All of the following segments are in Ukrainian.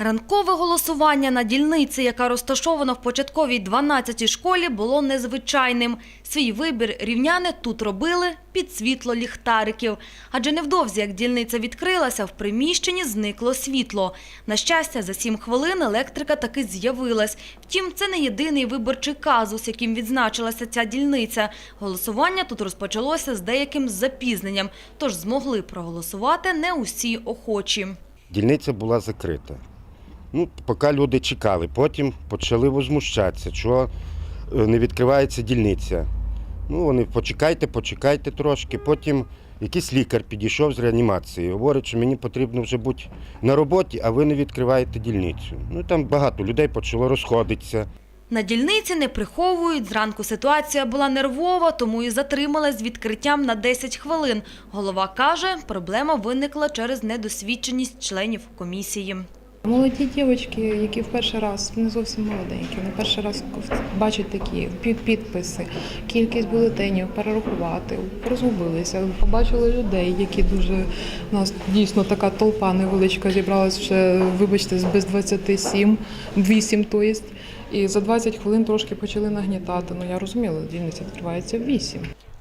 Ранкове голосування на дільниці, яка розташована в початковій 12-й школі, було незвичайним. Свій вибір рівняни тут робили під світло ліхтариків. Адже невдовзі, як дільниця відкрилася, в приміщенні зникло світло. На щастя, за 7 хвилин електрика таки з'явилась. Втім, це не єдиний виборчий казус, яким відзначилася ця дільниця. Голосування тут розпочалося з деяким запізненням, тож змогли проголосувати не усі охочі. Дільниця була закрита. Ну, поки люди чекали, потім почали возмущатися, що е, не відкривається дільниця. Ну, вони почекайте, почекайте трошки. Потім якийсь лікар підійшов з реанімації. Говорить, що мені потрібно вже бути на роботі, а ви не відкриваєте дільницю. Ну там багато людей почало розходитися. На дільниці не приховують. Зранку ситуація була нервова, тому і затрималась з відкриттям на 10 хвилин. Голова каже, проблема виникла через недосвідченість членів комісії. Молоді дівчатки, які в перший раз не зовсім молоденькі, не перший раз бачать такі під- підписи, кількість бюлетенів перерахувати, розгубилися, побачили людей, які дуже у нас дійсно така толпа невеличка зібралась ще, вибачте, без 27, 8, то є. І за 20 хвилин трошки почали нагнітати. Ну я розуміла, дільниця відкривається в 8.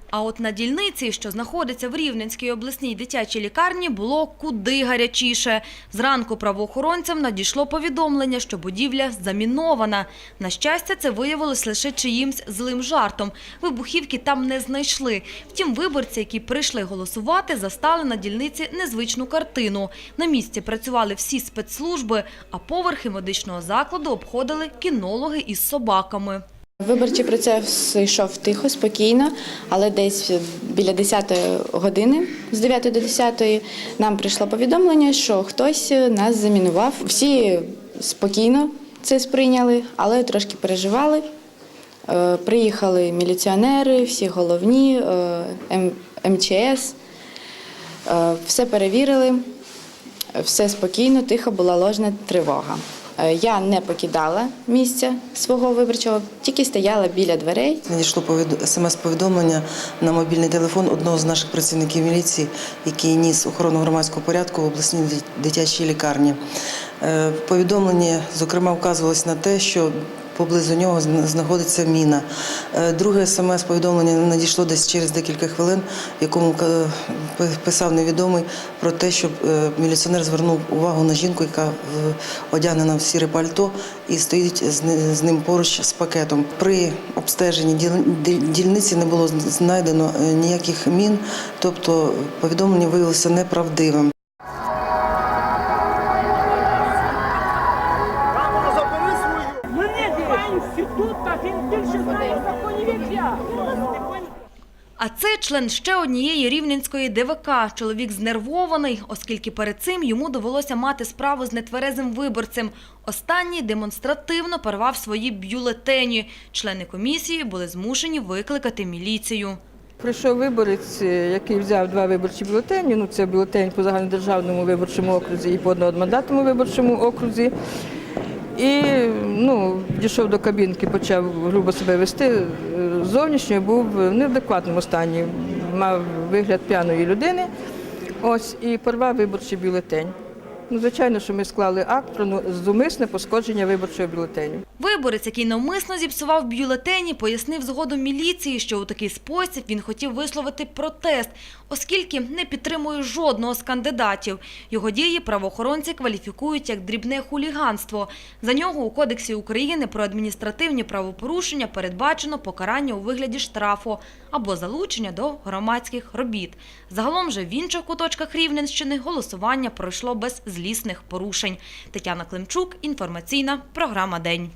А от на дільниці, що знаходиться в Рівненській обласній дитячій лікарні, було куди гарячіше. Зранку правоохоронцям надійшло повідомлення, що будівля замінована. На щастя, це виявилось лише чиїмсь злим жартом. Вибухівки там не знайшли. Втім, виборці, які прийшли голосувати, застали на дільниці незвичну картину. На місці працювали всі спецслужби, а поверхи медичного закладу обходили кінологи із собаками. Виборчий процес йшов тихо, спокійно, але десь біля 10 години, з 9 до 10, нам прийшло повідомлення, що хтось нас замінував. Всі спокійно це сприйняли, але трошки переживали. Е, Приїхали міліціонери, всі головні, е, МЧС, Е, все перевірили, все спокійно, тихо була ложна тривога. Е, Я не покидала місця свого виборчого, тільки стояла біля дверей. Надійшло повід- смс-повідомлення на мобільний телефон одного з наших працівників міліції, який ніс охорону громадського порядку в обласній дит- дитячій лікарні. Повідомлення, зокрема, вказувалось на те, що поблизу нього зн- знаходиться міна. Е, Друге смс-повідомлення надійшло десь через декілька хвилин, якому писав невідомий про те, що е, міліціонер звернув увагу на жінку, яка одягнена в сіре пальто і стоїть з ним поруч з пакетом. При обстеженні діл- дільниці не було знайдено е, ніяких мін, тобто повідомлення виявилося неправдивим. А це член ще однієї рівненської ДВК. Чоловік знервований, оскільки перед цим йому довелося мати справу з нетверезим виборцем. Останній демонстративно порвав свої бюлетені. Члени комісії були змушені викликати міліцію. Прийшов виборець, е, який взяв два виборчі бюлетені. Ну, це бюлетень по загальнодержавному виборчому окрузі і по одномандатному виборчому окрузі. І ну, дійшов до кабінки, почав грубо себе вести. Е, Зовнішньо був в неадекватному стані, мав вигляд п'яної людини. Ось і порвав виборчий бюлетень. Ну, звичайно, що ми склали акт про ну, зумисне пошкодження виборчого бюлетеню. Виборець, який навмисно зіпсував бюлетені, пояснив згодом міліції, що у такий спосіб він хотів висловити протест, оскільки не підтримує жодного з кандидатів. Його дії правоохоронці кваліфікують як дрібне хуліганство. За нього у Кодексі України про адміністративні правопорушення передбачено покарання у вигляді штрафу або залучення до громадських робіт. Загалом же в інших куточках Рівненщини голосування пройшло без злісних порушень. Тетяна Климчук, інформаційна програма День.